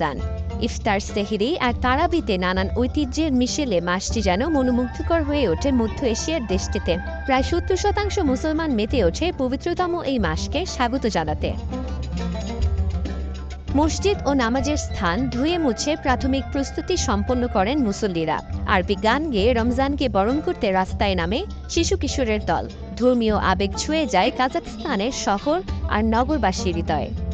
রমজান ইফতার সেহরি আর তারাবিতে নানান ঐতিহ্যের মিশেলে মাসটি যেন মনোমুগ্ধকর হয়ে ওঠে মধ্য এশিয়ার দেশটিতে। প্রায় সত্তর শতাংশ মুসলমান মেতে ওঠে পবিত্রতম এই মাসকে স্বাগত জানাতে। মসজিদ ও নামাজের স্থান ধুয়ে মুছে প্রাথমিক প্রস্তুতি সম্পন্ন করেন মুসল্লিরা। আরবি গান গেয়ে রমজানকে বরণ করতে রাস্তায় নামে শিশু কিশোরের দল। ধর্মীয় আবেগ ছুঁয়ে যায় কাজাকস্তানের শহর আর নগরবাসীর হৃদয়ে।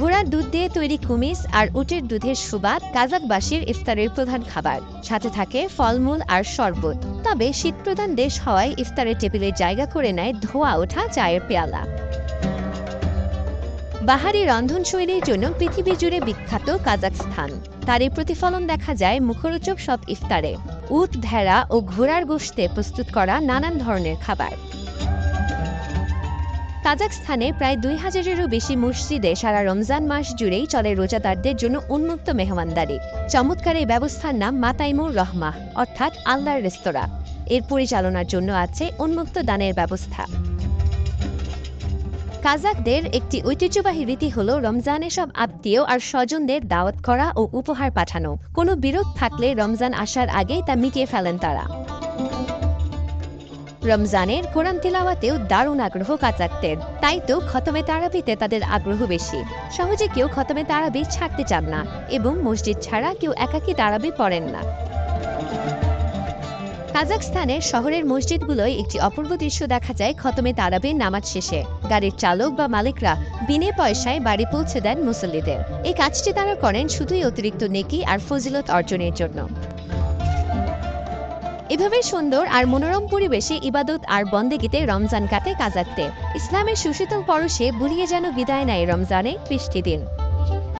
ঘোড়ার দুধ দিয়ে তৈরি কুমিস আর উটের দুধের সুবাদ কাজাকবাসীর ইফতারের প্রধান খাবার। সাথে থাকে ফলমূল আর শরবত। তবে শীতপ্রধান দেশ হওয়ায় ইফতারের টেবিলে জায়গা করে নেয় ধোয়া ওঠা চায়ের পেয়ালা। বাহারি রন্ধনশৈলীর জন্য পৃথিবী জুড়ে বিখ্যাত কাজাকস্তান তার এই প্রতিফলন দেখা যায় মুখরোচক সব ইফতারে। উট, ভেড়া ও ঘোড়ার গোশতে প্রস্তুত করা নানান ধরনের খাবার। কাজাকস্তানে প্রায় দুই হাজারেরও বেশি মসজিদে সারা রমজান মাস জুড়েই চলে রোজাদারদের জন্য উন্মুক্ত মেহমানদারি। চমৎকার এই ব্যবস্থার নাম মাতাইমুর রহমাহ, অর্থাৎ আল্লাহর রেস্তোরাঁ। এর পরিচালনার জন্য আছে উন্মুক্ত দানের ব্যবস্থা। কাজাকদের একটি ঐতিহ্যবাহী রীতি হল রমজানে সব আত্মীয় আর স্বজনদের দাওয়াত করা ও উপহার পাঠানো। কোনো বিরোধ থাকলে রমজান আসার আগেই তা মিটিয়ে ফেলেন তারা। রমজানের কোরআন তিলাওয়াতেও দারুণ আগ্রহ কাজাকদের তাই তো খতমে তারাবিতে তাদের আগ্রহ বেশি। সহজে কেউ খতমে তারাবি ছাড়তে চান না এবং মসজিদ ছাড়া কেউ একাকী তারাবি পড়েন না। কাজাকস্তানের শহরের মসজিদগুলোয় একটি অপূর্ব দৃশ্য দেখা যায় খতমে তারাবির নামাজ শেষে। গাড়ির চালক বা মালিকরা বিনে পয়সায় বাড়ি পৌঁছে দেন মুসল্লিদের। এই কাজটি তারা করেন শুধুই অতিরিক্ত নেকি আর ফজিলত অর্জনের জন্য। এভাবে সুন্দর আর মনোরম পরিবেশে ইবাদত আর বন্দেগিতে রমজান কাটে কাজাতে ইসলামের সুশীতল পরশে বুলিয়ে যেন বিদায় নেয় রমজানে ত্রিশটি দিন